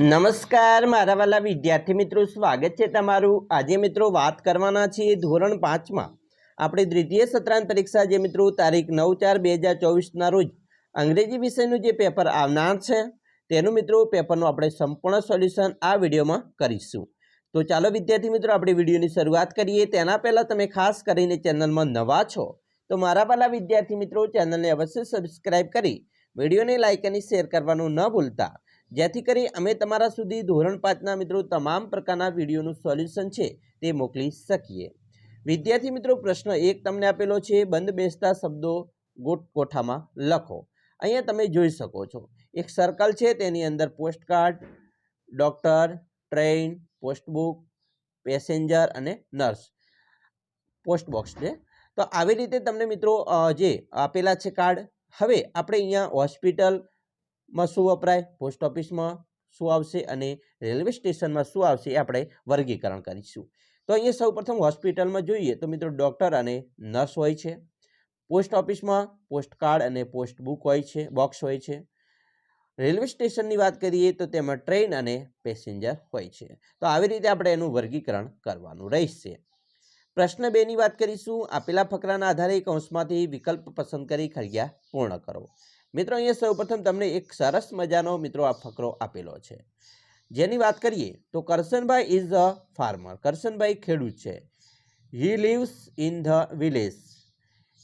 નમસ્કાર, મારા વાલા વિદ્યાર્થી મિત્રો, સ્વાગત છે તમારું. આજે મિત્રો વાત કરવાના છીએ ધોરણ પાંચમાં. આપણે દ્વિતીય સત્રાંત પરીક્ષા જે મિત્રો તારીખ નવ ચાર બે હજાર ચોવીસના રોજ અંગ્રેજી વિષયનું જે પેપર આવનાર છે, તેનું મિત્રો પેપરનું આપણે સંપૂર્ણ સોલ્યુશન આ વિડીયોમાં કરીશું. તો ચાલો વિદ્યાર્થી મિત્રો, આપણે વિડીયોની શરૂઆત કરીએ. તેના પહેલાં તમે ખાસ કરીને ચેનલમાં નવા છો, તો મારા વાલા વિદ્યાર્થી મિત્રો, ચેનલને અવશ્ય સબસ્ક્રાઈબ કરી વિડીયોને લાઇક અને શેર કરવાનું ન ભૂલતા. જેથી કરી અમે તમારા સુધી ધોરણ પાંચના મિત્રો તમામ પ્રકારના વિડીયોનું સોલ્યુશન છે તે મોકલી શકીએ. વિદ્યાર્થી મિત્રો, પ્રશ્ન એક તમને આપેલો છે, બંધ બેસતા શબ્દો ગોટ કોઠામાં લખો. અહીંયા તમે જોઈ શકો છો. એક સર્કલ છે, તેની અંદર postcard doctor train postbook passenger અને નર્સ પોસ્ટ બોક્સ છે. તો આવી રીતે તમને મિત્રો જે આપેલા છે કાર્ડ હવે આપણે અહીંયા હોસ્પિટલ માં શું વપરાય? પોસ્ટ ઓફિસમાં શું આવશે અને રેલવે સ્ટેશનમાં શું આવશે એ આપણે વર્ગીકરણ કરીશું. તો અહીંયા સૌપ્રથમ હોસ્પિટલમાં જોઈએ તો મિત્રો ડૉક્ટર અને નર્સ હોય છે. પોસ્ટ ઓફિસમાં પોસ્ટ કાર્ડ અને પોસ્ટ બુક હોય છે બોક્સ હોય છે. રેલવે સ્ટેશનની વાત કરીએ તો તેમાં ટ્રેન અને પેસેન્જર હોય છે. તો આવી રીતે આપણે એનું વર્ગીકરણ કરવાનું રહેશે. પ્રશ્ન બેની વાત કરીશું. આપેલા ફકરાના આધારે કૌંસમાંથી વિકલ્પ પસંદ કરી ખળિયા પૂર્ણ કરો. મિત્રો, અહીંયા સૌપ્રથમ તમને એક સરસ મજાનો મિત્રો આ ફકરો આપેલો છે. જેની વાત કરીએ તો Karshanbhai is a farmer Karshanbhai ખેડૂત છે. He lives in the village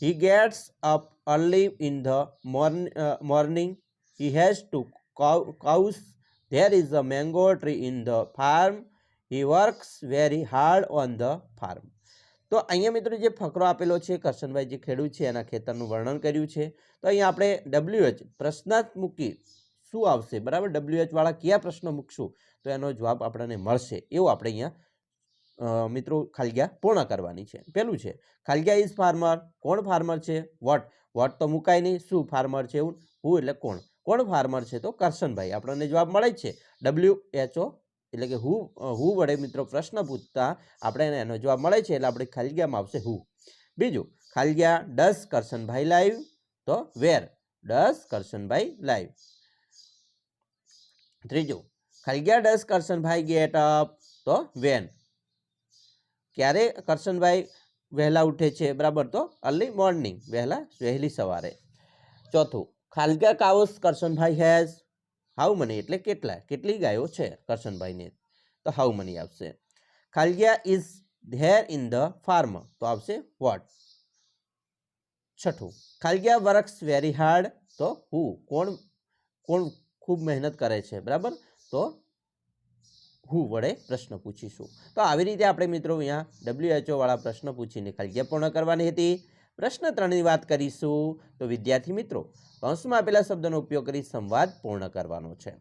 he gets up early in the morning he has two cows there is a mango tree in the farm he works very hard on the farm તો અહીંયા મિત્રો જે ફકરો આપેલો છે, કરશનભાઈ જે ખેડૂત છે, એના ખેતરનું વર્ણન કર્યું છે. તો અહીંયા આપણે ડબલ્યુએચ પ્રશ્નાર્થ મૂકી શું આવશે? બરાબર? ડબલ્યુએચવાળા વાળા કયા પ્રશ્નો મૂકશું? તો એનો જવાબ આપણને મળશે. એવું આપણે અહીંયા મિત્રો ખાલગ્યા પૂર્ણ કરવાની છે. પહેલું છે, ખાલગ્યા ઇઝ ફાર્મર કોણ ફાર્મર છે? વોટ વોટ તો મુકાય નહીં. શું ફાર્મર છે? એવું? હું એટલે કોણ? કોણ ફાર્મર છે? તો કરશનભાઈ. આપણને જવાબ મળે છે. ડબલ્યુ એચ ઓ એટલે કે હું હુ વડે મિત્રો પ્રશ્ન પૂછતા આપણે એનો જવાબ મળે છે એટલે આપણે ખાલિયામાં આવશે હુ. બીજું ખાલિયા ડસ કરશનભાઈ લાઈવ તો વેર ડસ કરશનભાઈ લાઈવ ત્રીજું ખાલિયા ડસ કરશનભાઈ ગેટ અપ તો વેન ક્યારે કરશનભાઈ વહેલા ઉઠે છે? બરાબર, તો અર્લી મોર્નિંગ વહેલા વહેલી સવારે. ચોથું ખાલિયા cows Karshanbhai has how many એટલે કેટલા? કેટલી ગાયો છે કરશનભાઈને? તો હાઉ મની આવશે. ખાલિયા is there in the farm. તો આવશે વોટ? છઠ્ઠું. ખાલિયા વર્ક્સ વેરી હાર્ડ. તો હુ? કોણ કોણ ખૂબ મહેનત કરે છે? બરાબર? તો હું વડે પ્રશ્ન પૂછીશું. તો આવી રીતે આપણે મિત્રો અહીંયા ડબ્લ્યુએચઓ વાળા પ્રશ્ન પૂછીને ખાલિયા પૂર્ણ કરવાની હતી. પ્રશ્ન ત્રણની વાત કરીશું, તો વિદ્યાર્થી મિત્રો કૌંસમાં આપેલા શબ્દનો ઉપયોગ કરી સંવાદ પૂર્ણ કરવાનો છે.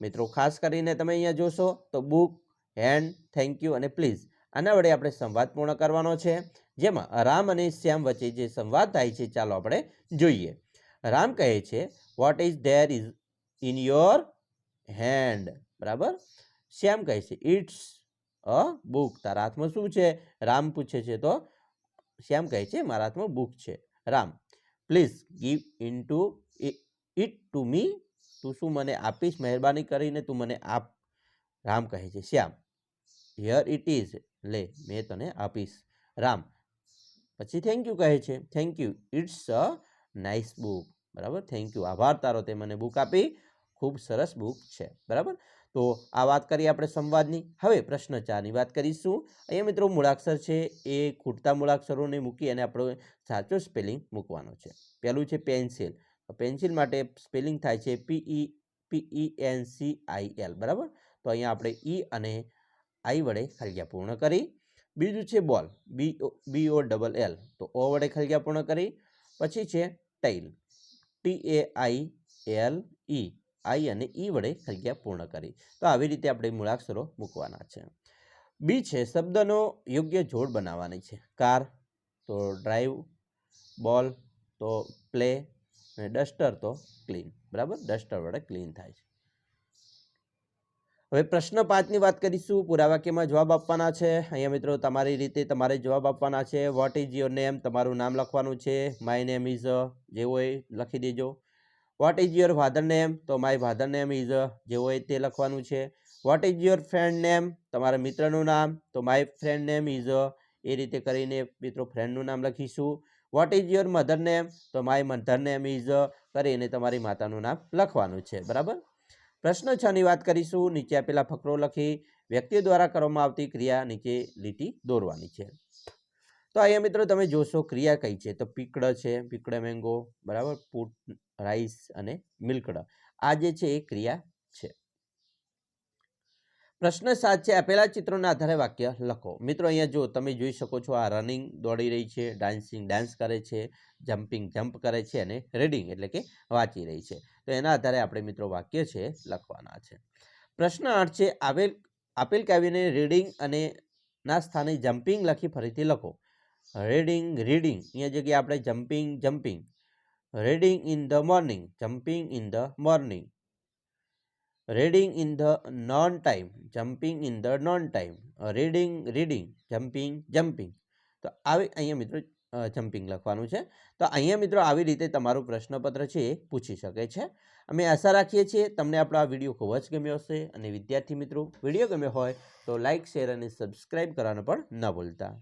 મિત્રો, ખાસ કરીને તમે અહીંયા જોશો, તો બુક, હેન્ડ, થેન્ક યુ અને પ્લીઝ, આના વડે આપણે સંવાદ પૂર્ણ કરવાનો છે. જેમાં રામ અને શ્યામ વચ્ચે જે સંવાદ થાય છે, ચાલો આપણે જોઈએ. રામ કહે છે what is there is in your hand બરાબર? શ્યામ કહે છે ઇટ્સ અ બુક તારા હાથમાં શું છે? રામ પૂછે છે તો શ્યામ કહે છે, મારા હાથમાં બુક છે. Ram please give in to it to me તું શું મને આપીશ? મહેરબાની કરીને તું મને આપ. રામ કહે છે, શ્યામ હિયર ઇટ ઇઝ લે, મેં તને આપીશ. રામ, પછી થેન્ક યુ કહે છે thank you it's a nice book બરાબર? થેન્ક યુ આભાર તારો, તે મને બુક આપી. ખૂબ સરસ બુક છે, બરાબર? તો આ વાત કરીએ આપણે સંવાદની. હવે પ્રશ્ન ચારની વાત કરીશું. અહીંયા મિત્રો મૂળાક્ષર છે, એ ખૂટતા મૂળાક્ષરોને મૂકી અને આપણો સાચો સ્પેલિંગ મૂકવાનો છે. પહેલું છે પેન્સિલ પેન્સિલ માટે સ્પેલિંગ થાય છે P E P E N C I L બરાબર? તો અહીંયા આપણે ઈ અને આઈ વડે ખલગ્યા પૂર્ણ કરી. બીજું છે બોલ બી બી ઓ ડબલ એલ તો ઓ વડે ખલગ્યા પૂર્ણ કરી. પછી છે tail T A I L E I અને ઈ વડે ખલિયા પૂર્ણ કરી. તો આવી રીતે આપણે મૂળાક્ષરો મૂકવાના છે. બી છે, શબ્દનો યોગ્ય જોડ બનાવવાની છે. કાર, તો ડ્રાઈવ, બોલ, તો પ્લે અને ડસ્ટર, તો ક્લીન. બરાબર? ડસ્ટર વડે ક્લીન થાય છે. હવે પ્રશ્ન પાંચની વાત કરીશું. પૂરા વાક્યમાં જવાબ આપવાના છે. અહીંયા મિત્રો, તમારી રીતે તમારે જવાબ આપવાના છે. વોટ ઇઝ યોર નેમ તમારું નામ લખવાનું છે. માય નેમ ઇઝ જે હોય, લખી દેજો. What is your father name તો માય ફાધર નેમ ઇઝ જે હોય તે લખવાનું છે. What is your friend name તમારા મિત્રનું નામ. તો માય ફ્રેન્ડ નેમ ઇઝ એ રીતે કરીને મિત્રો ફ્રેન્ડનું નામ લખીશું. What is your mother name તો માય મધર નેમ ઇઝ કરીને તમારી માતાનું નામ લખવાનું છે. બરાબર? પ્રશ્ન છની વાત કરીશું. નીચે આપેલા ફકરો લખી વ્યક્તિ દ્વારા કરવામાં આવતી ક્રિયા નીચે લીટી દોરવાની છે. તો અહીંયા મિત્રો તમે જોશો ક્રિયા કઈ છે? તો પીકળ છે, પીકળ મેંગો બરાબર? પૂટ રાઈસ અને મિલ્કડ આ જે છે એ ક્રિયા છે. પ્રશ્ન સાત છે, આપેલા ચિત્રોના આધારે વાક્ય લખો. મિત્રો અહીંયા જો તમે જોઈ શકો છો, આ રનિંગ દોડી રહી છે ડાન્સિંગ ડાન્સ કરે છે જમ્પિંગ જમ્પ કરે છે અને રીડિંગ એટલે કે વાંચી રહી છે. તો એના આધારે આપણે મિત્રો વાક્ય છે લખવાના છે. પ્રશ્ન આઠ છે, આવેલ, આપેલ કાવ્યને રીડિંગ અને ના સ્થાને જમ્પિંગ લખી ફરીથી લખો. રીડિંગ રીડિંગ અહીંયા જગ્યાએ આપણે jumping jumping reading in the morning jumping in the morning reading in the noon time jumping in the noon time reading reading jumping jumping તો આવી, અહીંયા મિત્રો જમ્પિંગ લખવાનું છે. તો અહીંયા મિત્રો આવી રીતે તમારું પ્રશ્નપત્ર છે એ પૂછી શકે છે. અમે આશા રાખીએ છીએ તમને આપણો આ વીડિયો ખૂબ જ ગમ્યો હશે. અને વિદ્યાર્થી મિત્રો, વીડિયો ગમ્યો હોય તો લાઇક શેર અને સબસ્ક્રાઈબ કરવાનું પણ ન ભૂલતા.